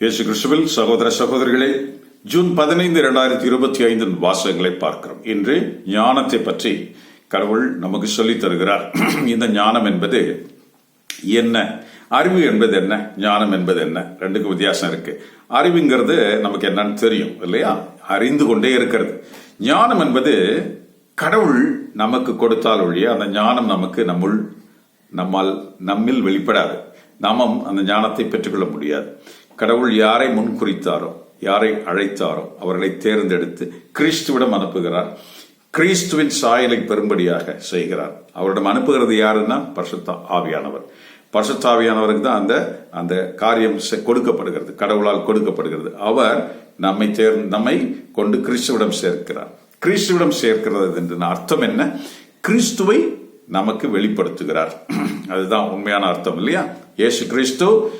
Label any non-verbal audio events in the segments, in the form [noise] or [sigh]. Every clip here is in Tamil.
இயேசு கிறிஸ்துவில் சகோதர சகோதரிகளே ஜூன் பதினைந்து இரண்டாயிரத்தி இருபத்தி ஐந்தின் வாசகங்களை பார்க்கிறோம். இன்று ஞானத்தை பற்றி கடவுள் நமக்கு சொல்லித் தருகிறார். [clears throat] இந்த ஞானம் என்பது என்ன? அறிவு என்பது என்ன? ஞானம் என்பது என்ன? ரெண்டுக்கும் வித்தியாசம் இருக்கு. அறிவுங்கிறது நமக்கு என்னன்னு தெரியும் இல்லையா? அறிந்து கொண்டே இருக்கிறது. ஞானம் என்பது கடவுள் நமக்கு கொடுத்தால் ஒழிய அந்த ஞானம் நமக்கு நம்முள் நம்மால் நம்மில் வெளிப்படாது. நாமும் அந்த ஞானத்தை பெற்றுக்கொள்ள முடியாது. கடவுள் யாரை முன்குறித்தாரோ யாரை அழைத்தாரோ அவர்களை தேர்ந்தெடுத்து கிறிஸ்துவிடம் அனுப்புகிறார். கிறிஸ்துவின் சாயலை பெரும்படியாக செய்கிறார். அவரிடம் அனுப்புகிறது யாருன்னா? பரிசுத்த ஆவியானவர். பரிசுத்தாவியானவருக்கு தான் அந்த அந்த காரியம் செ- கொடுக்கப்படுகிறது. கடவுளால் கொடுக்கப்படுகிறது. அவர் நம்மை தேர் நம்மை கொண்டு கிறிஸ்துவிடம் சேர்க்கிறார். கிறிஸ்துவிடம் சேர்க்கிறது என்ற அர்த்தம் என்ன? கிறிஸ்துவை நமக்கு வெளிப்படுத்துகிறார். [clears throat] அதுதான் உண்மையான அர்த்தம் இல்லையா? இயேசு கிறிஸ்து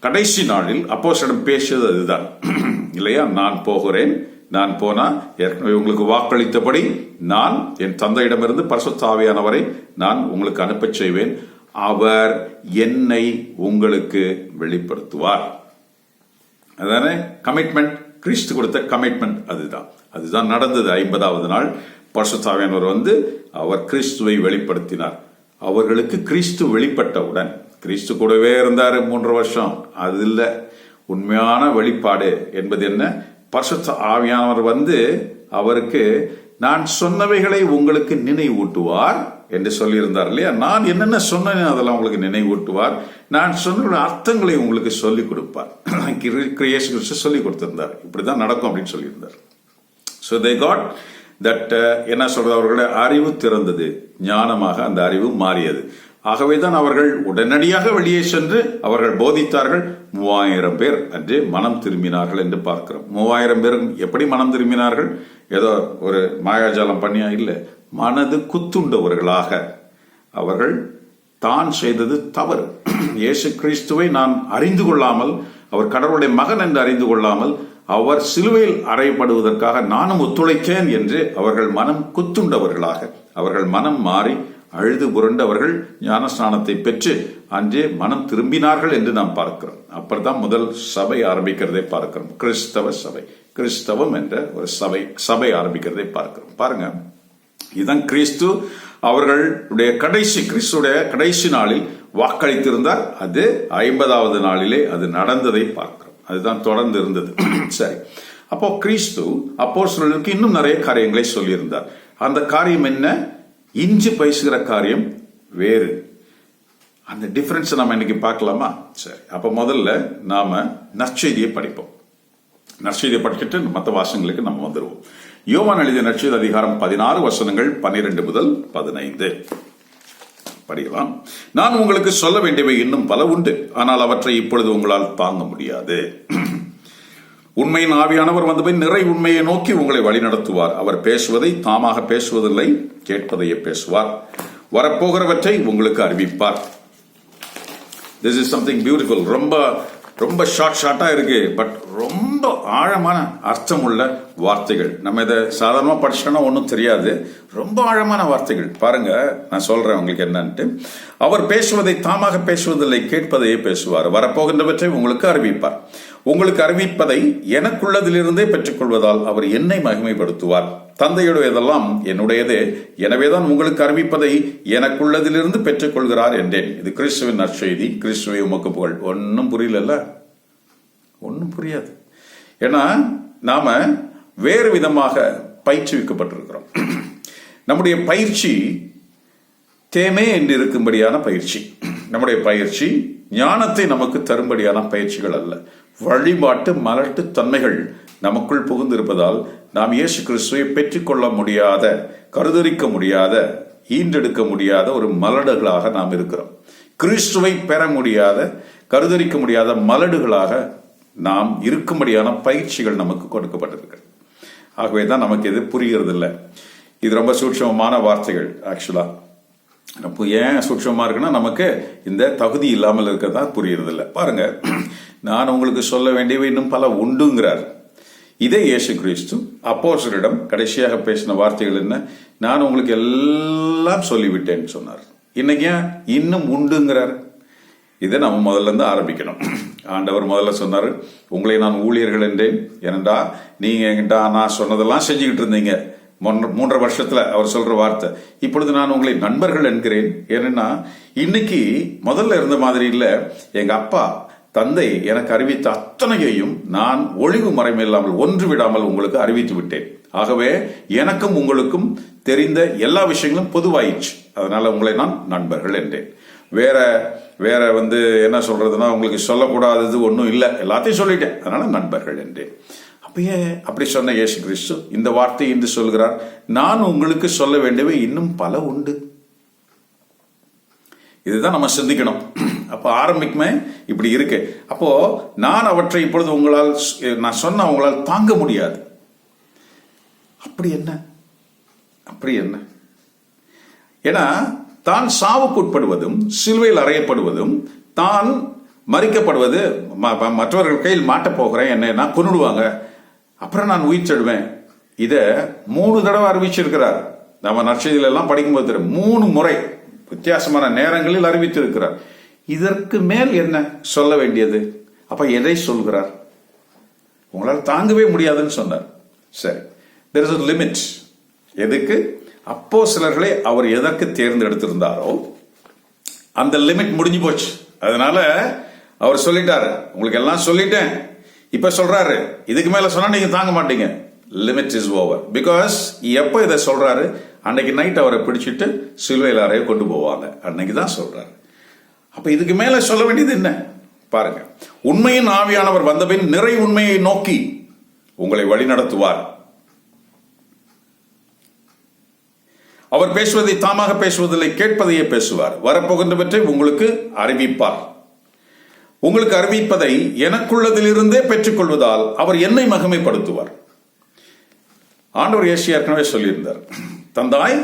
கடைசி நாளில் அப்போஸ்தலன் பேசியது அதுதான். [clears throat] இல்லையா? நான் போகிறேன். நான் போனா ஏற்கனவே உங்களுக்கு வாக்களித்தபடி நான் என் தந்தையிடமிருந்து பரசுத்தாவியானவரை நான் உங்களுக்கு அனுப்பச் செய்வேன். அவர் என்னை உங்களுக்கு வெளிப்படுத்துவார். அதானே? கமிட்மெண்ட் கிறிஸ்து கொடுத்த கமிட்மெண்ட் அதுதான். அதுதான் நடந்தது ஐம்பதாவது நாள். பரசுத்தாவியானவர் வந்து அவர் கிறிஸ்துவை வெளிப்படுத்தினார். அவர்களுக்கு கிறிஸ்து வெளிப்பட்டவுடன் கிறிஸ்து கூடவே இருந்தார் மூன்று வருஷம். அது இல்லை. உண்மையான வெளிப்பாடு என்பது என்ன? பரிசுத்த ஆவியானவர் வந்து அவருக்கு நான் சொன்னவைகளை உங்களுக்கு நினைவூட்டுவார் என்று சொல்லியிருந்தார் இல்லையா? நான் என்னென்ன சொன்னேன் அதெல்லாம் உங்களுக்கு நினைவூட்டுவார். நான் சொன்ன அர்த்தங்களை உங்களுக்கு சொல்லிக் கொடுப்பார். [clears throat] கிரியேஷன் கிறிஸ்து சொல்லிக் கொடுத்திருந்தார். இப்படிதான் நடக்கும் அப்படின்னு சொல்லியிருந்தார். ஸோ தே காட் தட் என்ன சொல்றது? அவர்களுடைய அறிவு திறந்தது. ஞானமாக அந்த அறிவு மாறியது. ஆகவே தான் அவர்கள் உடனடியாக வெளியே சென்று அவர்கள் போதித்தார்கள் மூவாயிரம் பேர் அன்று மனம் திரும்பினார்கள் என்று பார்க்கிறோம். மூவாயிரம் பேரும் எப்படி மனம் திரும்பினார்கள்? ஏதோ ஒரு மாயாஜாலம் பண்ணியா? இல்லை. மனது குத்துண்டவர்களாக. அவர்கள் தான் செய்தது தவறு. [clears throat] இயேசு கிறிஸ்துவை நான் அறிந்து கொள்ளாமல் அவர் கடவுளுடைய மகன் என்று அறிந்து கொள்ளாமல் அவர் சிலுவையில் அறையப்படுவதற்காக நானும் ஒத்துழைத்தேன் என்று அவர்கள் மனம் குத்துண்டவர்களாக. அவர்கள் மனம் மாறி அழுது புரண்டு அவர்கள் ஞானஸ்நானத்தை பெற்று அன்றே மனம் திரும்பினார்கள் என்று நாம் பார்க்கிறோம். அப்பதான் முதல் சபை ஆரம்பிக்கிறதை பார்க்கிறோம். கிறிஸ்தவ சபை. கிறிஸ்தவம் என்ற ஒரு சபை சபை ஆரம்பிக்கிறதை பார்க்கிறோம். பாருங்க. இதுதான் கிறிஸ்து அவர்களுடைய கடைசி கிறிஸ்துடைய கடைசி நாளில் வாக்களித்திருந்தார். அது ஐம்பதாவது நாளிலே அது நடந்ததை பார்க்கிறோம். அதுதான் தொடர்ந்து இருந்தது. [clears throat] சரி. அப்போ கிறிஸ்து அப்போ இன்னும் நிறைய காரியங்களை சொல்லியிருந்தார். அந்த காரியம் என்ன? இஞ்சி பேசுகிற காரியம் வேறு. அந்த டிஃபரன்ஸ் நம்ம இன்னைக்கு பார்க்கலாமா? சரி. அப்ப முதல்ல நாம நற்செய்தியை படிப்போம். நற்செய்தியை படிச்சுட்டு மற்ற வாசங்களுக்கு நம்ம வந்துருவோம். யோவான் எழுதிய நற்செய்தி அதிகாரம் பதினாறு வசனங்கள் பன்னிரண்டு முதல் பதினைந்து. படிக்கலாம். நான் உங்களுக்கு சொல்ல வேண்டியவை இன்னும் பல உண்டு. ஆனால் அவற்றை இப்பொழுது உங்களால் தாங்க முடியாது. உண்மையின் ஆவியானவர் வந்து போய் நிறை உண்மையை நோக்கி உங்களை வழிநடத்துவார் அவர் பேசுவதை தாமாக பேசுவதில்லை கேட்பதையே பேசுவார். வரப்போகிறவற்றை உங்களுக்கு அறிவிப்பார். திஸ் இஸ் சம்திங் பியூட்டிஃபுல் ரொம்ப ரொம்ப ஷார்ட் ஷார்ட்டாக இருக்கு. பட் ரொம்ப ஆழமான அர்த்தம் உள்ள வார்த்தைகள். நம்ம இதை சாதாரணமாக படிச்சோன்னா ஒன்றும் தெரியாது. ரொம்ப ஆழமான வார்த்தைகள். பாருங்க நான் சொல்றேன் உங்களுக்கு என்னன்ட்டு. அவர் பேசுவதை தாமாக பேசுவதில்லை கேட்பதையே பேசுவார். வரப்போகின்றவற்றை உங்களுக்கு அறிவிப்பார். உங்களுக்கு அறிவிப்பதை எனக்குள்ளதிலிருந்தே பெற்றுக்கொள்வதால் அவர் என்னை மகிமைப்படுத்துவார். தந்தையுடையதெல்லாம் என்னுடையதே. எனவேதான் உங்களுக்கு அறிவிப்பதை எனக்குள்ளதிலிருந்து பெற்றுக்கொள்கிறார் என்றேன். இது கிறிஸ்துவின் நற்செய்தி. கிறிஸ்துவை உமக்கு புகழ். ஒன்றும் புரியலல்ல. ஒன்றும் புரியாது. ஏன்னா நாம வேறு விதமாக பயிற்றுவிக்கப்பட்டிருக்கிறோம். நம்முடைய பயிற்சி தேமே என்று இருக்கும்படியான பயிற்சி. நம்முடைய பயிற்சி ஞானத்தை நமக்கு தரும்படியான பயிற்சிகள் அல்ல. வழிபாட்டு மலட்டு தன்மைகள் நமக்குள் புகுந்திருப்பதால் நாம் இயேசு கிறிஸ்துவை பெற்றுக்கொள்ள முடியாத கருதரிக்க முடியாத ஈன்றெடுக்க முடியாத ஒரு மலடுகளாக நாம் இருக்கிறோம். கிறிஸ்துவை பெற முடியாத கருதரிக்க முடியாத மலடுகளாக நாம் இருக்கும்படியான பயிற்சிகள் நமக்கு கொடுக்கப்பட்டிருக்கு. ஆகவே தான் நமக்கு இது புரிகிறது இல்லை இது ரொம்ப சூட்சமமான வார்த்தைகள் ஆக்சுவலாக அப்போ ஏன் சூட்சமாக இருக்குன்னா நமக்கு இந்த தகுதி இல்லாமல் இருக்கிறதா புரியறதில்லை பாருங்க நான் உங்களுக்கு சொல்ல வேண்டியவை இன்னும் பல உண்டுங்கிறார். இதே இயேசு கிறிஸ்து அப்போசரிடம் கடைசியாக பேசின வார்த்தைகள் என்ன? நான் உங்களுக்கு எல்லாம் சொல்லிவிட்டேன்னு சொன்னார். இன்னைக்கு ஏன்? இன்னும் உண்டுங்கிறார். இதை நம்ம முதல்ல இருந்து ஆரம்பிக்கணும். ஆண்டவர் முதல்ல சொன்னார் உங்களை நான் ஊழியர்கள் என்றேன். ஏனண்டா நீங்க என்கிட்ட நான் சொன்னதெல்லாம் செஞ்சுக்கிட்டு இருந்தீங்க. மூன்று- மூன்றரை வருஷத்துல அவர் சொல்ற வார்த்தை. இப்பொழுது நான் உங்களை நண்பர்கள் என்கிறேன். ஏன்னா இன்னைக்கு முதல்ல இருந்த மாதிரி இல்ல. எங்க அப்பா தந்தை எனக்கு அறிவித்த அத்தனையையும் நான் ஒளிவு மறைமையில்லாமல் ஒன்று விடாமல் உங்களுக்கு அறிவித்து விட்டேன். ஆகவே எனக்கும் உங்களுக்கும் தெரிந்த எல்லா விஷயங்களும் பொதுவாயிடுச்சு அதனால உங்களை நான் நண்பர்கள் என்றேன். வேற வேற வந்து என்ன சொல்றதுன்னா உங்களுக்கு சொல்லக்கூடாதது ஒன்றும் இல்லை. எல்லாத்தையும் சொல்லிட்டேன். அதனால நண்பர்கள் என்றேன். அப்பயே அப்படி சொன்ன இயேசு கிறிஸ்து இந்த வார்த்தை என்று சொல்கிறார் நான் உங்களுக்கு சொல்ல வேண்டியவை இன்னும் பல உண்டு. இதுதான் நம்ம சிந்திக்கணும். அப்போ ஆரம்பிக்குமே இப்படி இருக்கு. அப்போ நான் அவற்றை இப்பொழுது உங்களால் நான் சொன்ன உங்களால் தாங்க முடியாது. அப்படி என்ன? அப்படி என்ன? ஏன்னா தான் சாவுக்கு உட்படுவதும் சிலுவையில் அறையப்படுவதும் தான் மறிக்கப்படுவது ம- மற்றவர்கள் கையில் மாட்டப் போகிறேன் என்ன நான் கொன்னுடுவாங்க. அப்புறம் நான் உயிர் செல்வேன். இதை மூணு தடவை அறிவிச்சிருக்கிறார். நம்ம நற்செய்தியிலெல்லாம் படிக்கும்போது தெரியும். மூணு முறை. வித்தியாசமான நேரங்களில் அறிவித்திருக்கிறார். இதற்கு மேல் என்ன சொல்ல வேண்டியது? அப்ப எதை சொல்கிறார்? உங்களால் தாங்கவே முடியாதுன்னு சொன்னார். சரி. தெர் இஸ் லிமிட் எதுக்கு? அப்போ சிலர்களை அவர் எதற்கு தேர்ந்தெடுத்திருந்தாரோ அந்த லிமிட் முடிஞ்சு போச்சு. அதனால அவர் சொல்லிட்டாரு. உங்களுக்கு எல்லாம் சொல்லிட்டேன். இப்ப சொல்றாரு. இதுக்கு மேல சொன்னா நீங்க தாங்க மாட்டீங்க. லிமிட் இஸ் ஓவர் பிகாஸ் எப்ப இதை சொல்றாரு? அன்னைக்கு நைட் அவரை பிடிச்சிட்டு சிலுவையில் அறைய கொண்டு போவாங்க. அன்னைக்கு தான் சொல்றாரு. அப்ப இதுக்கு மேல சொல்ல வேண்டியது என்ன? பாருங்க. உண்மையின் ஆவியானவர் வந்தபின் நிறை உண்மையை நோக்கி உங்களை வழிநடத்துவார் அவர் பேசுவதை தாமாக பேசுவதில்லை கேட்பதையே பேசுவார். வரப்போகின்றவற்றை உங்களுக்கு அறிவிப்பார். உங்களுக்கு அறிவிப்பதை எனக்குள்ளதிலிருந்தே பெற்றுக்கொள்வதால் அவர் என்னை மகிமைப்படுத்துவார். ஆண்டவர் ஏசி ஏற்கனவே சொல்லியிருந்தார். தந்தாய்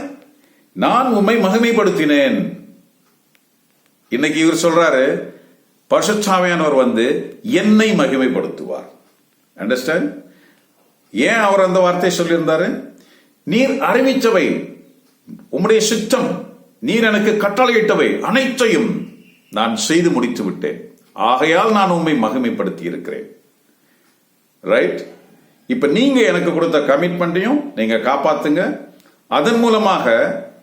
நான் உம்மை மகிமைப்படுத்தினேன். இன்னைக்கு இவர் சொல்றாரு பசுச்சாமியானவர் வந்து என்னை மகிமைப்படுத்துவார். அண்டர்ஸ்டாண்ட் ஏன் அவர் அந்த வார்த்தையை சொல்லியிருந்தாரு? நீர் அறிவித்தவை உம்முடைய சித்தம் நீர் எனக்கு கட்டளையிட்டவை அனைத்தையும் நான் செய்து முடித்து விட்டேன் ஆகையால் நான் உண்மை மகிமைப்படுத்தி இருக்கிறேன் ரைட் இப்ப நீங்க எனக்கு கொடுத்த கமிட்மெண்ட்டையும் நீங்க காப்பாத்துங்க. அதன் மூலமாக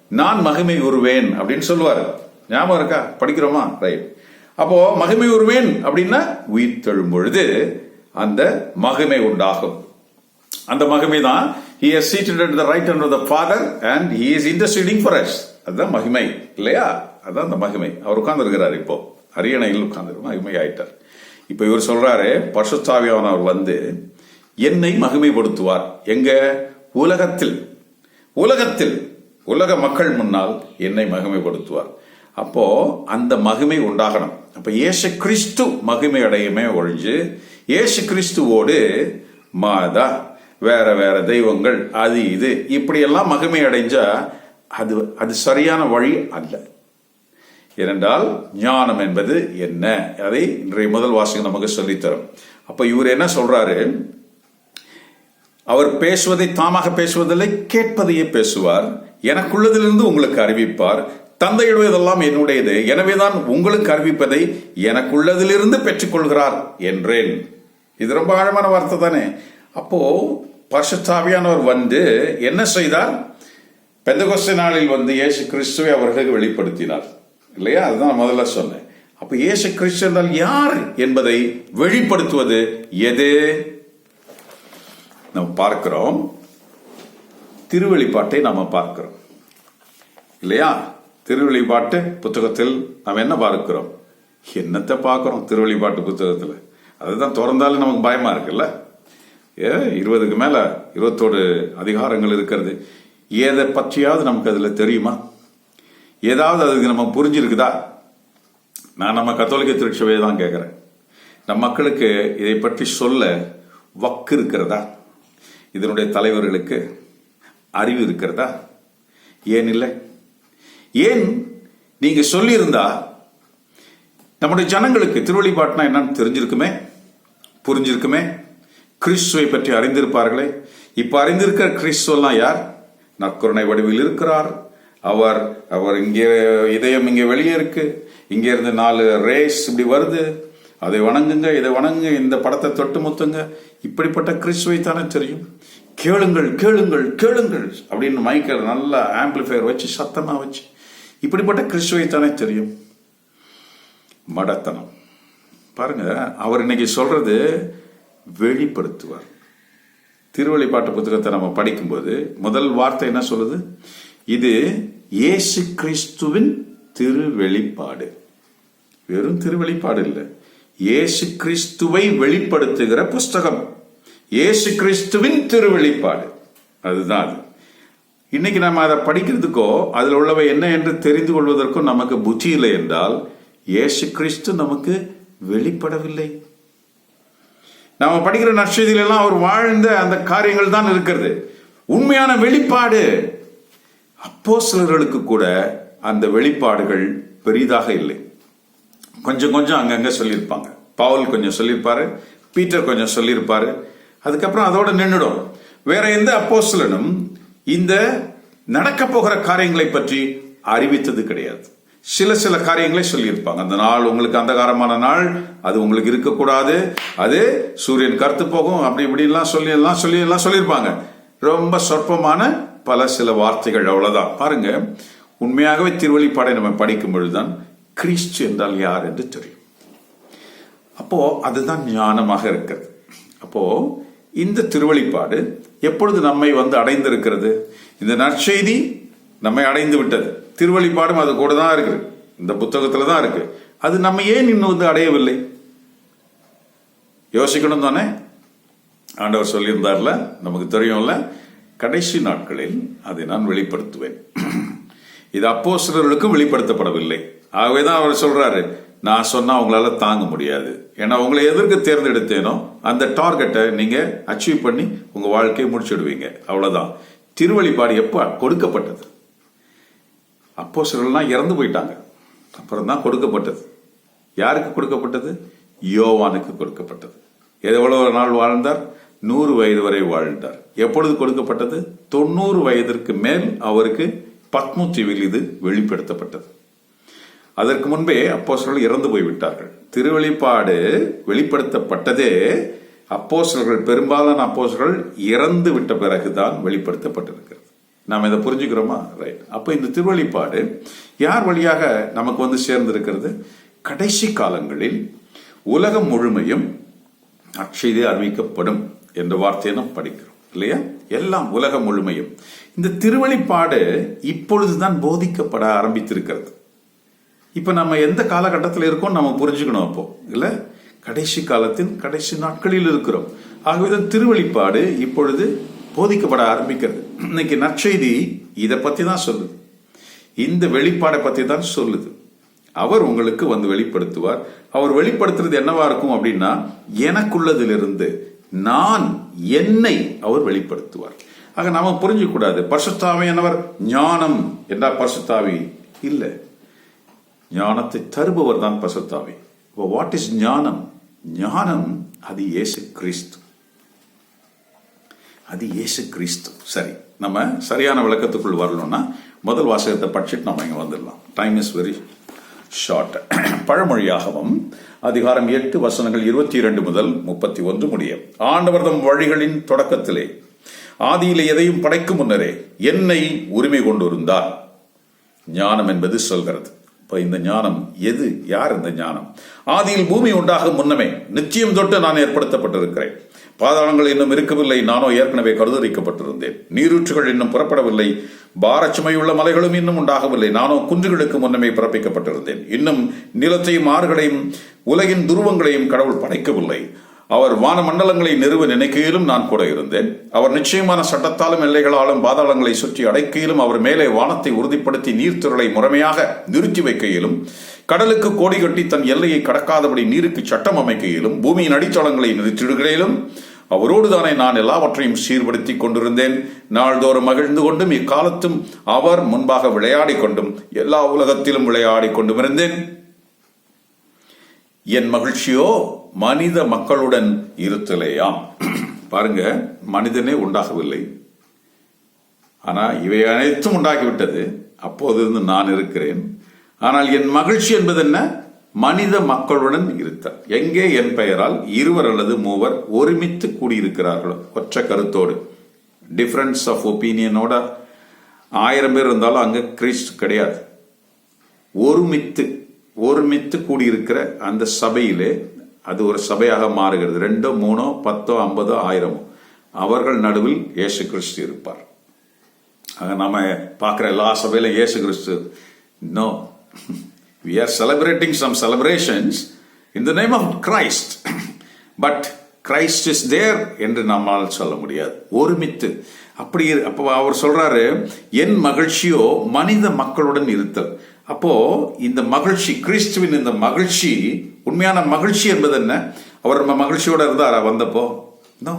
நான் மகிமை உருவேன் அப்படின்னு சொல்லுவார். ஞாபகம் இருக்கா? படிக்கிறோமா? ரைட் அப்போ மகிமை உருவேன் அப்படின்னா உயிர் தெழும் பொழுது அந்த மகிமை உண்டாகும். அந்த மகிமை தான் he and seated at the right hand of the father and he is interceding for us. அதுதான் மகிமை இல்லையா? அதான் அந்த மகிமை. அவர் உட்கார்ந்துருக்கிறார் இப்போ. அரியணையில் உட்கார்ந்து மகிமை ஆயிட்டார். இப்போ இவர் சொல்றாரு பரிசுத்தாவியானவர் வந்து என்னை மகிமைப்படுத்துவார். எங்க? உலகத்தில். உலகத்தில் உலக மக்கள் முன்னால் என்னை மகிமைப்படுத்துவார். அப்போ அந்த மகிமை உண்டாகணும். அப்ப இயேசு கிறிஸ்து மகிமை அடையுமே ஒழிஞ்சு இயேசு கிறிஸ்துவோடு மாதா வேற வேற தெய்வங்கள் அது இது இப்படியெல்லாம் மகிமை அடைஞ்சா அது அது சரியான வழி அல்ல. ஏனென்றால் ஞானம் என்பது என்ன? அதை இன்றைய முதல் வாசகம் நமக்கு சொல்லித்தரும். அப்ப இவர் என்ன சொல்றாரு? அவர் பேசுவதை தாமாக பேசுவதில்லை கேட்பதையே பேசுவார். எனக்குள்ளதிலிருந்து உங்களுக்கு அறிவிப்பார். தந்தையுடையதெல்லாம் என்னுடையது. எனவேதான் உங்களுக்கு அறிவிப்பதை எனக்குள்ளதிலிருந்து பெற்றுக்கொள்கிறார் என்றேன். இது ரொம்ப ஆழமான வார்த்தை தானே. அப்போ பரிசுத்தாவியானவர் வந்து என்ன செய்தார்? பெந்தகொஸ்த நாளில் வந்து இயேசு கிறிஸ்துவை அவர்களுக்கு வெளிப்படுத்தினார். இல்லையா? அதுதான் முதல்ல சொன்னேன். அப்ப இயேசு கிறிஸ்து என்றால் யார் என்பதை வெளிப்படுத்துவது எது? நம்ம பார்க்கிறோம். திருவெளிப்பாட்டை நாம பார்க்கிறோம். இல்லையா? திருவெளிப்பாட்டு புத்தகத்தில் நாம் என்ன பார்க்கிறோம்? என்னத்தை பார்க்கிறோம் திருவெளிப்பாட்டு புத்தகத்தில்? அதுதான் திறந்தாலும் நமக்கு பயமா இருக்குல்ல? ஏ இருபதுக்கு மேல இருபத்தோடு அதிகாரங்கள் இருக்கிறது. எதை பற்றியாவது நமக்கு அதுல தெரியுமா? ஏதாவது அதுக்கு நம்ம புரிஞ்சிருக்குதா? நான் நம்ம கத்தோலிக்க திருச்சபையை தான் கேட்குறேன் நம் மக்களுக்கு இதை பற்றி சொல்ல வக்கு இருக்கிறதா? இதனுடைய தலைவர்களுக்கு அறிவு இருக்கிறதா? ஏன் இல்லை? ஏன் நீங்க சொல்லியிருந்தா நம்முடைய ஜனங்களுக்கு திருவள்ளிப்பாட்டுனா என்னன்னு தெரிஞ்சிருக்குமே? புரிஞ்சிருக்குமே? கிறிஸ்துவை பற்றி அறிந்திருப்பார்களே. இப்ப அறிந்திருக்கிற கிறிஸ்துவெல்லாம் யார்? நற்கருணை வடிவில் இருக்கிறார். அவர் அவர் இங்கே இதயம் இங்கே வெளியே இருக்கு. இங்கே இருந்து நாலு ரேஸ் இப்படி வருது. அதை வணங்குங்க இதை வணங்குங்க இந்த படத்தை தொட்டு முத்துங்க. இப்படிப்பட்ட கிறிஸ்துவை தானே தெரியும். கேளுங்கள் கேளுங்கள் கேளுங்கள் அப்படின்னு மைக்கர் நல்லா ஆம்பிளிஃபையர் வச்சு சத்தமா வச்சு. இப்படிப்பட்ட கிறிஸ்துவை தானே தெரியும். மடத்தனம். பாருங்க அவர் இன்னைக்கு சொல்றது வெளிப்படுத்துவார். திருவழிப்பாட்டு புத்தகத்தை நம்ம படிக்கும்போது முதல் வார்த்தை என்ன சொல்லுது? இது இயேசு கிறிஸ்துவின் திருவெளிப்பாடு. வெறும் திருவெளிப்பாடு இல்லை. இயேசு கிறிஸ்துவை வெளிப்படுத்துகிற புஸ்தகம். இயேசு கிறிஸ்துவின் திருவெளிப்பாடு. அதுதான். அது இன்னைக்கு நம்ம அதை படிக்கிறதுக்கோ அதில் உள்ளவை என்ன என்று தெரிந்து கொள்வதற்கும் நமக்கு புத்தி இல்லை என்றால் இயேசு கிறிஸ்து நமக்கு வெளிப்படவில்லை. நாம படிக்கிற நற்செய்தியில எல்லாம் அவர் வாழ்ந்த அந்த காரியங்கள் தான் இருக்கிறது. உண்மையான வெளிப்பாடு. அப்போ சிலர்களுக்கு கூட அந்த வெளிப்பாடுகள் பெரிதாக இல்லை. கொஞ்சம் கொஞ்சம் அங்கங்கே சொல்லியிருப்பாங்க. பவுல் கொஞ்சம் சொல்லியிருப்பாரு பீட்டர் கொஞ்சம் சொல்லியிருப்பாரு. அதுக்கப்புறம் அதோட நின்றுடும் வேற எந்த அப்போஸ்லனும் இந்த நடக்க போகிற காரியங்களை பற்றி அறிவித்தது கிடையாது. சில சில காரியங்களை சொல்லியிருப்பாங்க. அந்த நாள் உங்களுக்கு அந்தகாரமான நாள் அது உங்களுக்கு இருக்கக்கூடாது அது சூரியன் கருத்து போகும் அப்படி இப்படின்லாம் சொல்லி எல்லாம் சொல்லி எல்லாம் சொல்லியிருப்பாங்க. ரொம்ப சொற்பமான பல சில வார்த்தைகள் அவ்வளவுதான். பாருங்க உண்மையாகவே திருவள்ளிப்பாடை நம்ம படிக்கும் பொழுதுதான் கிறிஸ்து என்றால் யார் என்று தெரியும். அப்போ அதுதான் ஞானமாக இருக்கிறது. அப்போ இந்த திருவழிப்பாடு எப்பொழுது நம்மை வந்து அடைந்திருக்கிறது? இந்த நற்செய்தி நம்மை அடைந்து விட்டது. திருவழிப்பாடும் அது கூட தான் இருக்குது. இந்த புத்தகத்துல தான் இருக்கு. அது நம்ம ஏன் இன்னும் வந்து அடையவில்லை? யோசிக்கணும் தானே? ஆண்டவர் சொல்லியிருந்தார்ல நமக்கு தெரியும்ல கடைசி நாட்களில் அதை நான் வெளிப்படுத்துவேன். இது அப்போ சிலர்களுக்கும் வெளிப்படுத்தப்படவில்லை. ஆகவேதான் அவர் சொல்றாரு நான் சொன்னா உங்களால தாங்க முடியாது. ஏன்னா உங்களை எதற்கு தேர்ந்தெடுத்தேனோ அந்த டார்கெட்டை நீங்க அச்சீவ் பண்ணி உங்க வாழ்க்கையை முடிச்சுடுவீங்க. அவ்வளவுதான். திருவழிப்பாடு எப்ப கொடுக்கப்பட்டது? அப்போ சிலர்லாம் இறந்து போயிட்டாங்க. அப்புறம் தான் கொடுக்கப்பட்டது. யாருக்கு கொடுக்கப்பட்டது? யோவானுக்கு கொடுக்கப்பட்டது. எவ்வளவு நாள் வாழ்ந்தார்? நூறு வயது வரை வாழ்ந்தார். எப்பொழுது கொடுக்கப்பட்டது? தொண்ணூறு வயதிற்கு மேல் அவருக்கு பத்மூச்சிவில் இது வெளிப்படுத்தப்பட்டது. அதற்கு முன்பே அப்போஸ்தலர்கள் இறந்து போய்விட்டார்கள். திருவெளிப்பாடு வெளிப்படுத்தப்பட்டதே அப்போஸ்டர்கள் பெரும்பாலான அப்போஸ்தலர்கள் இறந்து விட்ட பிறகுதான் வெளிப்படுத்தப்பட்டிருக்கிறது. நாம் இதை புரிஞ்சுக்கிறோமா? ரைட் அப்போ இந்த திருவெளிப்பாடு யார் வழியாக நமக்கு வந்து சேர்ந்திருக்கிறது? கடைசி காலங்களில் உலகம் முழுமையும் அச்செய்தி அறிவிக்கப்படும் என்ற வார்த்தையை நாம் படிக்கிறோம். இல்லையா? எல்லாம் உலகம் முழுமையும். இந்த திருவழிப்பாடு இப்பொழுதுதான் போதிக்கப்பட ஆரம்பித்திருக்கிறது. இப்போ நம்ம எந்த காலகட்டத்தில் இருக்கோம் நம்ம புரிஞ்சுக்கணும் அப்போ. இல்லை? கடைசி காலத்தின் கடைசி நாட்களில் இருக்கிறோம். ஆகவே திருவெளிப்பாடு இப்பொழுது போதிக்கப்பட ஆரம்பிக்கிறது. இன்னைக்கு நற்செய்தி இதை பற்றி தான் சொல்லுது. இந்த வெளிப்பாடை பற்றி தான் சொல்லுது. அவர் உங்களுக்கு வந்து வெளிப்படுத்துவார். அவர் வெளிப்படுத்துறது என்னவா இருக்கும் அப்படின்னா எனக்குள்ளதிலிருந்து நான் என்னை அவர் வெளிப்படுத்துவார். ஆக நாம புரிஞ்சுக்கூடாது. பர்சுத்தாவி என்னவர் ஞானம் என்றா பர்சுத்தாவி இல்லை. ஞானத்தை தருபவர் தான் பசுத்தாவி வாட் இஸ் ஞானம்? ஞானம் அது இயேசு கிறிஸ்து. அது இயேசு கிறிஸ்து. சரி நம்ம சரியான விளக்கத்துக்குள் வரணும்னா முதல் வாசகத்தை படிச்சுட்டு நம்ம இங்க வந்துடலாம். டைம் இஸ் வெரி ஷார்ட் பழமொழியாகவும் அதிகாரம் எட்டு வசனங்கள் இருபத்தி இரண்டு முதல் முப்பத்தி ஒன்று முடிய. ஆண்டவர் தம் வழிகளின் தொடக்கத்திலே ஆதியிலே எதையும் படைக்கும் முன்னரே என்னை உரிமை கொண்டு இருந்தார் ஞானம் என்பது சொல்கிறது. இப்போ இந்த ஞானம் எது? யார் இந்த ஞானம்? ஆதியில் பூமி உண்டாகும் முன்னமே நிச்சயம் தொட்டு நான் ஏற்படுத்தப்பட்டிருக்கிறேன். பாதாளங்கள் இன்னும் இருக்கவில்லை நானோ ஏற்கனவே கருதரிக்கப்பட்டிருந்தேன். நீரூற்றுகள் இன்னும் புறப்படவில்லை பாரச்சுமையுள்ள மலைகளும் இன்னும் உண்டாகவில்லை நானோ குன்றுகளுக்கு முன்னமே பிறப்பிக்கப்பட்டிருந்தேன். இன்னும் நிலத்தையும் ஆறுகளையும் உலகின் துருவங்களையும் கடவுள் படைக்கவில்லை. அவர் வான மண்டலங்களை நிறுவ நினைக்கையிலும் நான் கூட இருந்தேன். அவர் நிச்சயமான சட்டத்தாலும் எல்லைகளாலும் பாதாளங்களை சுற்றி அடைக்கையிலும் அவர் மேலே வானத்தை உறுதிப்படுத்தி நீர்த்திரளை முறைமையாக நிறுத்தி வைக்கையிலும் கடலுக்கு கோடி கட்டி தன் எல்லையை கடக்காதபடி நீருக்கு சட்டம் அமைக்கையிலும் பூமியின் அடித்தளங்களை நிறுத்திடுகையிலும் அவரோடு தானே நான் எல்லாவற்றையும் சீர்படுத்தி கொண்டிருந்தேன். நாள்தோறும் மகிழ்ந்து கொண்டும் இக்காலத்தும் அவர் முன்பாக விளையாடி கொண்டும் எல்லா உலகத்திலும் விளையாடி கொண்டும் இருந்தேன். என் மகிழ்ச்சியோ? மனித மக்களுடன் இருத்தலேயாம். பாருங்க மனிதனே உண்டாகவில்லை. ஆனா இவை அனைத்தும் உண்டாகிவிட்டது. அப்போதிருந்து நான் இருக்கிறேன். ஆனால் என் மகிழ்ச்சி என்பது என்ன? மனித மக்களுடன் இருத்தல். எங்கே என் பெயரால் இருவர் அல்லது மூவர் ஒருமித்து கூடியிருக்கிறார்களோ? ஒற்ற கருத்தோடு. டிஃபரன்ஸ் ஆஃப் ஒப்பீனியனோட ஆயிரம் பேர் இருந்தாலும் அங்கே கிறிஸ்ட் கிடையாது. ஒருமித்து ஒருமித்து கூடியிருக்கிற அந்த சபையிலே அது ஒரு சபையாக மாறுகிறது. ரெண்டோ மூணோ பத்தோ ஐம்பதோ ஆயிரமோ. அவர்கள் நடுவில் இயேசு கிறிஸ்து இருப்பார். ஆக நம்ம பார்க்குற எல்லா சபையில Yesu Kristu. No we are celebrating some celebrations in the name of Christ but Christ is there என்று நம்மால் சொல்ல முடியாது. ஒருமித்து. அப்படி இரு- அப்போ அவர் சொல்றாரு என் மகிழ்ச்சியோ மனித மக்களுடன் இருத்தல். அப்போ இந்த மகிழ்ச்சி கிறிஸ்துவின் இந்த மகிழ்ச்சி உண்மையான மகிழ்ச்சி என்பது என்ன? அவர் நம்ம மகிழ்ச்சியோட இருந்தாரா வந்தப்போ? No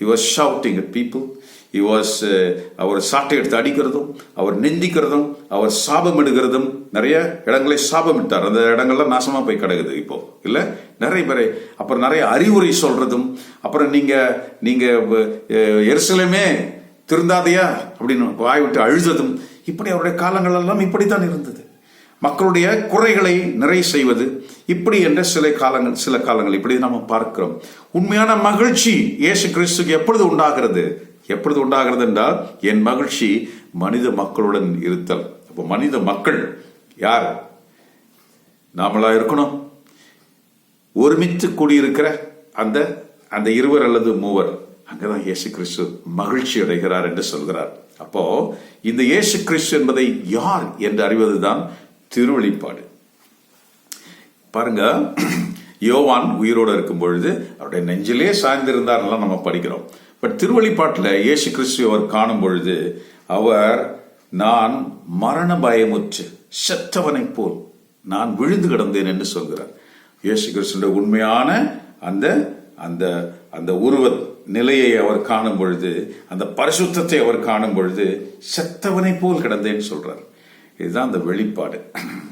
he was shouting at people. He uh, அவர் சாட்டை எடுத்து அடிக்கிறதும் அவர் நிந்திக்கிறதும் அவர் சாபமிடுகிறதும் நிறைய இடங்களை சாபமிட்டார். அந்த இடங்கள்லாம் நாசமா போய் கிடக்குது இப்போ. இல்லை? நிறைய பேரை அப்புறம் நிறைய அறிவுரை சொல்றதும் அப்புறம் நீங்க நீங்க எரிசலமே திருந்தாதையா அப்படின்னு வாய் விட்டு அழுததும் இப்படி அவருடைய காலங்கள் எல்லாம் இப்படித்தான் இருந்தது. மக்களுடைய குறைகளை நிறை செய்வது இப்படி என்ற சில காலங்கள் சில காலங்கள் இப்படி நம்ம பார்க்கிறோம். உண்மையான மகிழ்ச்சி இயேசு கிறிஸ்துக்கு எப்பொழுது உண்டாகிறது? எப்பொழுது உண்டாகிறது என்றால் என் மகிழ்ச்சி மனித மக்களுடன் இருத்தல். அப்போ மனித மக்கள் யார்? நாமளா இருக்கணும். ஒருமித்து கூடியிருக்கிற அந்த அந்த இருவர் அல்லது மூவர் அங்கதான் இயேசு கிறிஸ்து மகிழ்ச்சி அடைகிறார் என்று சொல்கிறார். அப்போ இந்த இயேசு கிறிஸ்து என்பதை யார் என்று அறிவதுதான் திருவெளிப்பாடு பாருங்க யோவான் உயிரோடு இருக்கும் பொழுது அவருடைய நெஞ்சிலே சாய்ந்திருந்தார்லாம் நம்ம படிக்கிறோம். பட் திருவழிப்பாட்டில் இயேசு கிறிஸ்து அவர் காணும் பொழுது அவர் நான் மரண பயமுற்று செத்தவனை போல் நான் விழுந்து கிடந்தேன் என்று சொல்கிறார். இயேசு கிறிஸ்துடைய உண்மையான அந்த அந்த அந்த உருவ நிலையை அவர் காணும் பொழுது அந்த பரிசுத்தத்தை அவர் காணும் பொழுது செத்தவனை போல் கிடந்தேன்னு சொல்றார். இதுதான் அந்த வெளிப்பாடு.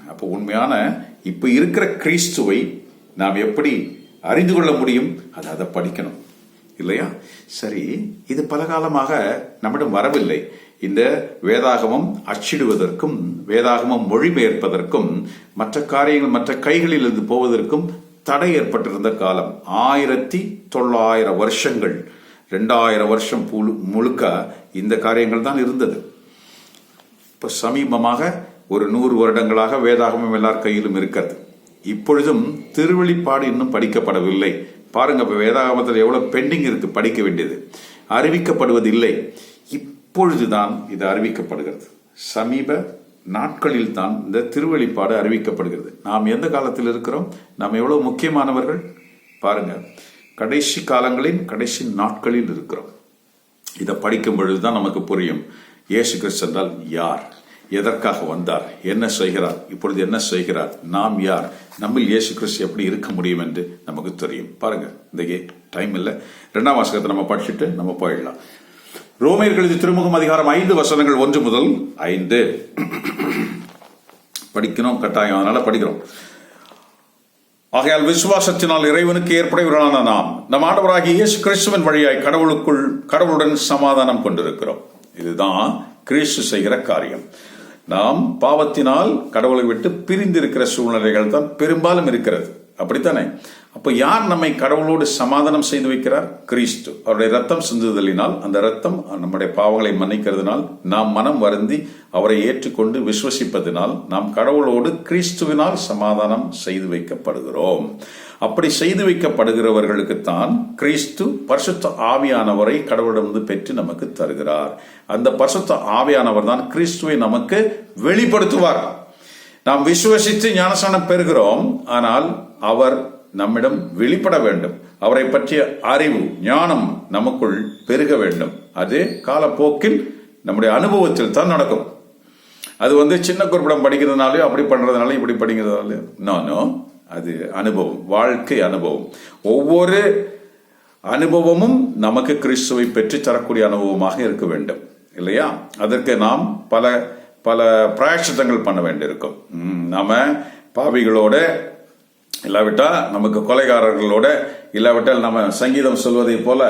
அப்போ உண்மையான இப்போ இருக்கிற கிறிஸ்துவை நாம் எப்படி அறிந்து கொள்ள முடியும்? அதை அதை படிக்கணும். இல்லையா? சரி இது பல காலமாக நம்மிடம் வரவில்லை. இந்த வேதாகமம் அச்சிடுவதற்கும் வேதாகமம் மொழிபெயர்ப்பதற்கும் மற்ற காரியங்கள் மற்ற கைகளில் இருந்து போவதற்கும் தடை ஏற்பட்டிருந்த காலம். ஆயிரத்தி தொள்ளாயிரம் வருஷங்கள். ரெண்டாயிரம் வருஷம் புழு- முழுக்க இந்த காரியங்கள் தான் இருந்தது. இப்போ சமீபமாக ஒரு நூறு வருடங்களாக வேதாகமம் எல்லார் கையிலும் இருக்கிறது. இப்பொழுதும் திருவெளிப்பாடு இன்னும் படிக்கப்படவில்லை. பாருங்க இப்போ வேதாகமத்தில் எவ்வளோ பெண்டிங் இருக்கு படிக்க வேண்டியது. அறிவிக்கப்படுவதில்லை. இப்பொழுதுதான் இது அறிவிக்கப்படுகிறது. சமீப நாட்களில் தான் இந்த திருவெளிப்பாடு அறிவிக்கப்படுகிறது. நாம் எந்த காலத்தில் இருக்கிறோம்? நாம் எவ்வளவு முக்கியமானவர்கள்? பாருங்க கடைசி காலங்களின் கடைசி நாட்களில் இருக்கிறோம். இதை படிக்கும் பொழுதுதான் நமக்கு புரியும். இயேசு கிறிஸ்து என்றால் யார்? எதற்காக வந்தார்? என்ன செய்கிறார்? இப்பொழுது என்ன செய்கிறார்? நாம் யார்? நம்மில் இயேசு கிறிஸ்து எப்படி இருக்க முடியும் என்று நமக்கு தெரியும். பாருங்க இந்த டைம் இல்லை. ரெண்டாம் வாசகத்தை நம்ம படிச்சுட்டு நம்ம போயிடலாம். ரோமையர்களது திருமுகம் அதிகாரம் ஐந்து வசனங்கள் ஒன்று முதல் ஐந்து. படிக்கணும் கட்டாயம். அதனால படிக்கிறோம். ஆகையால் விசுவாசத்தினால் இறைவனுக்கு ஏற்படையவர்களான நாம் நம் ஆண்டவராகிய இயேசு கிறிஸ்துவின் வழியாய் கடவுளுக்குள் கடவுளுடன் சமாதானம் கொண்டிருக்கிறோம். இதுதான் கிறிஸ்து செய்கிற காரியம். நாம் பாவத்தினால் கடவுளை விட்டு பிரிந்திருக்கிற சூழ்நிலைகள் தான் பெரும்பாலும் இருக்கிறது. அப்படித்தானே? அப்போ யார் நம்மை கடவுளோடு சமாதானம் செய்து வைக்கிறார்? கிறிஸ்து. அவருடைய ரத்தம் சிந்துதலினால் அந்த ரத்தம் நம்முடைய பாவங்களை மன்னிக்கிறதுனால் நாம் மனம் வருந்தி அவரை ஏற்றுக்கொண்டு விசுவசிப்பதினால் நாம் கடவுளோடு கிறிஸ்துவினால் சமாதானம் செய்து வைக்கப்படுகிறோம். அப்படி செய்து வைக்கப்படுகிறவர்களுக்குத்தான் கிறிஸ்து பரிசுத்த ஆவியானவரை கடவுளிடமிருந்து பெற்று நமக்கு தருகிறார். அந்த பரிசுத்த ஆவியானவர் தான் கிறிஸ்துவை நமக்கு வெளிப்படுத்துவார். நாம் விசுவசித்து ஞானசானம் பெறுகிறோம் ஆனால் அவர் நம்மிடம் வெளிப்பட வேண்டும். அவரை பற்றிய அறிவு ஞானம் நமக்குள் பெருக வேண்டும். அது காலப்போக்கில் நம்முடைய அனுபவத்தில் தான் நடக்கும். அது வந்து சின்ன குறிப்பிடம் படிக்கிறதுனாலயோ அப்படி பண்றதுனால இப்படி படிக்கிறதுனாலயோ. நோ அது அனுபவம். வாழ்க்கை அனுபவம். ஒவ்வொரு அனுபவமும் நமக்கு கிறிஸ்துவை பெற்று தரக்கூடிய அனுபவமாக இருக்க வேண்டும். இல்லையா? அதற்கு நாம் பல பல பிராயச்சித்தங்கள் பண்ண வேண்டியிருக்கும். நாம பாவிகளோட இல்லாவிட்டால் நமக்கு கொலைகாரர்களோட இல்லாவிட்டால் நம்ம சங்கீதம் சொல்வதை போல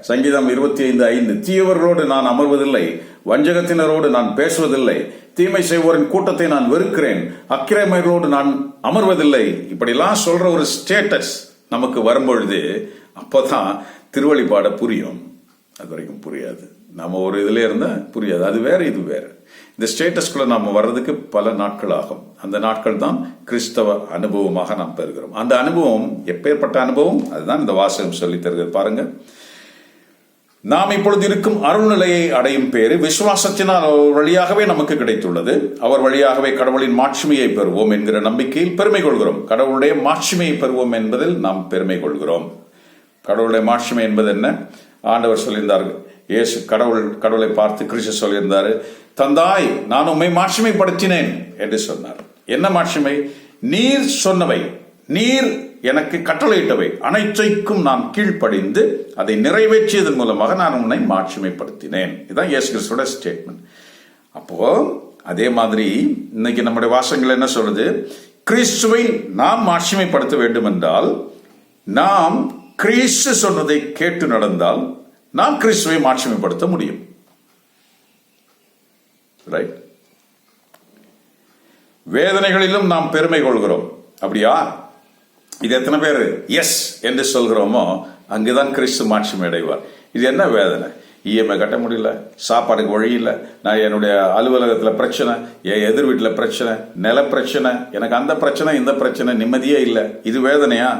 சங்கீதம் இருபத்தி ஐந்து ஐந்து தீயவர்களோடு நான் அமர்வதில்லை வஞ்சகத்தினரோடு நான் பேசுவதில்லை தீமை செய்வோரின் கூட்டத்தை நான் வெறுக்கிறேன் அக்கிரமர்களோடு நான் அமர்வதில்லை. இப்படிலாம் சொல்ற ஒரு ஸ்டேட்டஸ் நமக்கு வரும்பொழுது அப்போதான் திருவழிபாட புரியும். அது வரைக்கும் புரியாது. நம்ம ஒரு இதுல இருந்தா புரியாது. அது வேற இது வேற. இந்த ஸ்டேட்டஸ்குள்ள நாம் வர்றதுக்கு பல நாட்கள் ஆகும். அந்த நாட்கள் தான் கிறிஸ்தவ அனுபவமாக நாம் பெறுகிறோம். அந்த அனுபவம் எப்பேற்பட்ட அனுபவம்? அதுதான் இந்த வாசகம் சொல்லி தருகிறது. பாருங்க. நாம் இப்பொழுது இருக்கும் அருள்நிலையை அடையும் பேரு விசுவாசத்தினால் அவர் வழியாகவே நமக்கு கிடைத்துள்ளது. அவர் வழியாகவே கடவுளின் மாட்சிமையை பெறுவோம் என்கிற நம்பிக்கையில் பெருமை கொள்கிறோம். கடவுளுடைய மாட்சிமையை பெறுவோம் என்பதில் நாம் பெருமை கொள்கிறோம். கடவுளுடைய மாட்சிமை என்பது என்ன? ஆண்டவர் சொல்லியிருந்தார்கள் இயேசு கடவுள் கடவுளை பார்த்து கிறிஸ்து சொல்லியிருந்தாரு தந்தாய் நான் உம்மை மாட்சிமைப்படுத்தினேன் என்று சொன்னார். என்ன மாட்சிமை? நீர் சொன்னவை நீர் எனக்கு கட்டளையிட்டவை அனைத்தைக்கும் நான் கீழ்ப்படிந்து அதை நிறைவேற்றியதன் மூலமாக நான் உன்னை மாட்சிமைப்படுத்தினேன். இதுதான் இயேசு கிறிஸ்துவோட ஸ்டேட்மெண்ட் அப்போ அதே மாதிரி இன்னைக்கு நம்முடைய வாசங்கள் என்ன சொல்றது? கிறிஸ்துவை நாம் மாட்சிமைப்படுத்த வேண்டும் என்றால் நாம் கிறிஸ்து சொன்னதை கேட்டு நடந்தால் நாம் கிறிஸ்துவை மாட்சிமைப்படுத்த முடியும். ரைட் வேதனைகளிலும் நாம் பெருமை கொள்கிறோம். அப்படியா? இது எத்தனை பேர்? எஸ் என்று சொல்கிறோமோ அங்குதான் கிறிஸ்து மாட்சிமை அடைவார். இது என்ன வேதனை? இஎம்ஐ கட்ட முடியல சாப்பாடுக்கு வழி இல்லை நான் என்னுடைய அலுவலகத்தில் பிரச்சனை என் எதிர் வீட்டில் பிரச்சனை நில பிரச்சனை எனக்கு அந்த பிரச்சனை இந்த பிரச்சனை நிம்மதியே இல்லை. இது வேதனையா?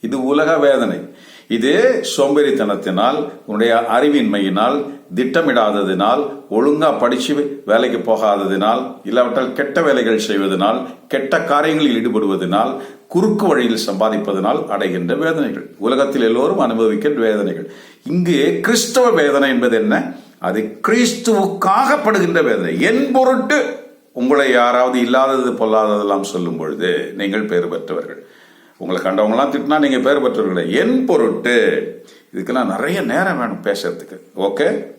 இது உலக வேதனை. இது சோம்பேறித்தனத்தினால் உன்னுடைய அறிவின்மையினால் திட்டமிடாததினால் ஒழுங்கா படிச்சு வேலைக்கு போகாததினால் இல்லாவிட்டால் கெட்ட வேலைகள் செய்வதனால் கெட்ட காரியங்களில் ஈடுபடுவதனால் குறுக்கு வழியில் சம்பாதிப்பதனால் அடைகின்ற வேதனைகள். உலகத்தில் எல்லோரும் அனுபவிக்கின்ற வேதனைகள். இங்கு கிறிஸ்தவ வேதனை என்பது என்ன? அது கிறிஸ்துவுக்காக படுகின்ற வேதனை. என் பொருட்டு உங்களை யாராவது இல்லாதது பொல்லாததெல்லாம் சொல்லும் பொழுது நீங்கள் பெயர் பெற்றவர்கள். உங்களை கண்டவங்களாம் திட்டினா நீங்க பேர் பெற்றவர்களே என் பொருட்டு. இதுக்கெல்லாம் நிறைய நேரம் வேணும் பேசுறதுக்கு. ஓகே?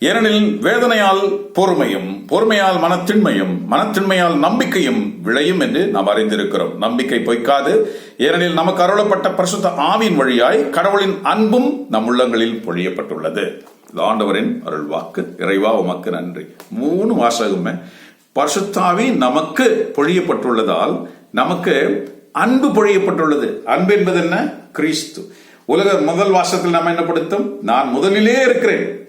ஏனெனில் வேதனையால் பொறுமையும் பொறுமையால் மனத்தின்மையும் மனத்தின்மையால் நம்பிக்கையும் விளையும் என்று நாம் அறிந்திருக்கிறோம். நம்பிக்கை பொய்க்காது. ஏனெனில் நமக்கு அருளப்பட்ட பரிசுத்த ஆவின் வழியாய் கடவுளின் அன்பும் நம் உள்ளங்களில் பொழியப்பட்டுள்ளது. இது ஆண்டவரின் அருள் வாக்கு இறைவா உமக்கு நன்றி. மூணு வாசகமே பரிசுத்தாவி நமக்கு பொழியப்பட்டுள்ளதால் நமக்கு அன்பு பொழியப்பட்டுள்ளது. அன்பு என்பது என்ன? கிறிஸ்து. உலக முதல் வாசத்தில் நாம் என்ன படுத்தும்? நான் முதலிலே இருக்கிறேன்.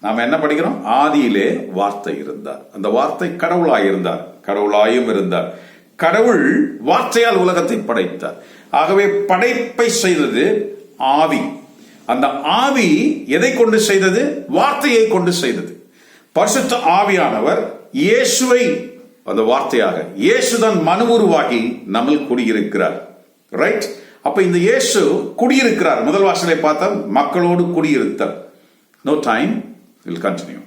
நாம் என்ன படிக்கிறோம்? ஆதியிலே வார்த்தை இருந்தார். அந்த வார்த்தை கடவுளாய் இருந்தார். கடவுளாயும் இருந்தார். கடவுள் வார்த்தையால் உலகத்தை படைத்தார். ஆகவே படைப்பை செய்தது ஆவி. அந்த ஆவி எதை கொண்டு செய்தது? வார்த்தையை கொண்டு செய்தது. பரிசுத்த ஆவியானவர் இயேசுவை அந்த வார்த்தையாக இயேசுதான் மனு உருவாகி நம்மில் குடியிருக்கிறார். ரைட் அப்ப இந்த இயேசு குடியிருக்கிறார். முதல் வாசலை பார்த்தா மக்களோடு குடியிருத்தார். No time will continue